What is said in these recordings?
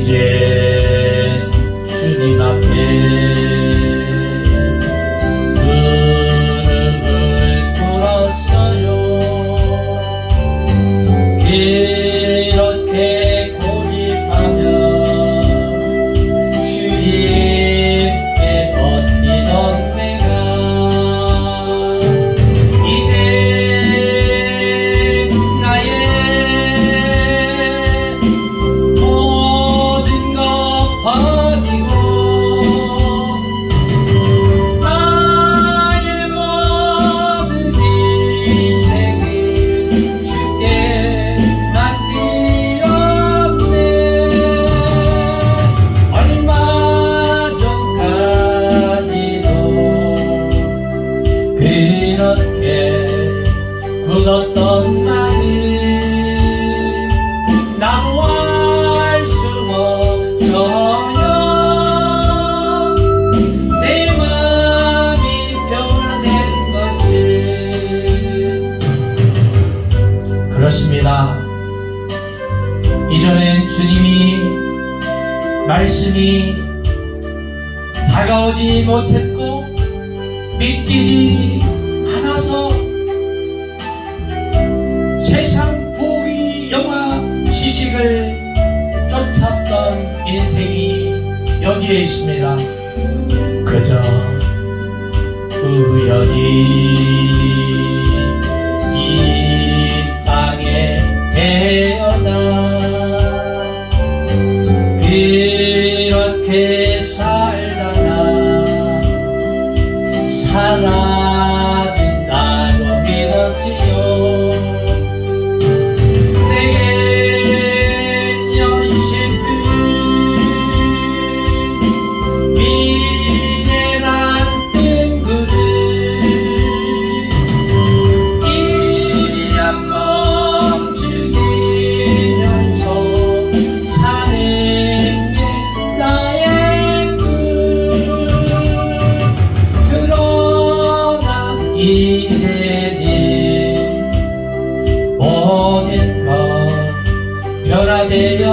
이제 주님 앞에 이전엔 주님이 말씀이 다가오지 못했고 믿기지 않아서 세상 보기 영화 지식을 쫓았던 인생이 여기에 있습니다. 그저 우연히 그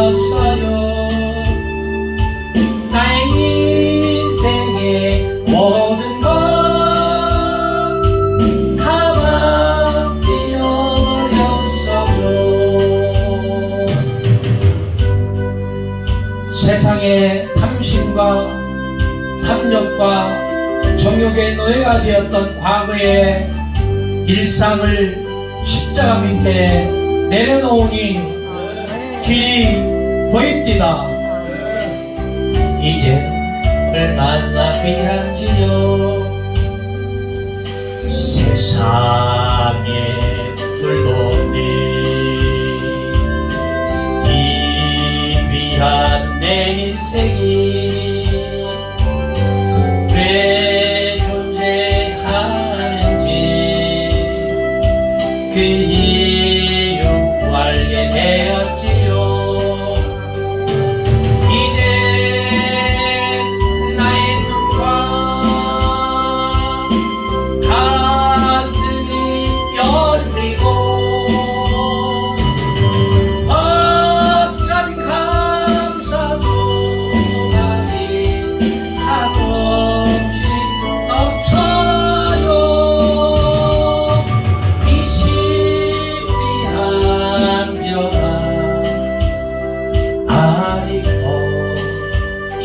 변화되었어요. 나의 인생의 모든 것 가만되어버렸어요. 세상의 탐심과 탐욕과 정욕의 노예가 되었던 과거의 일상을 십자가 밑에 내려놓으니 길이 보입디다. 이제 를 만나게할지요. 세상에 불돈이 이 귀한 내 인생이 왜 존재하는지 그 이유 알게 되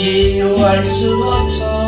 因为是我错。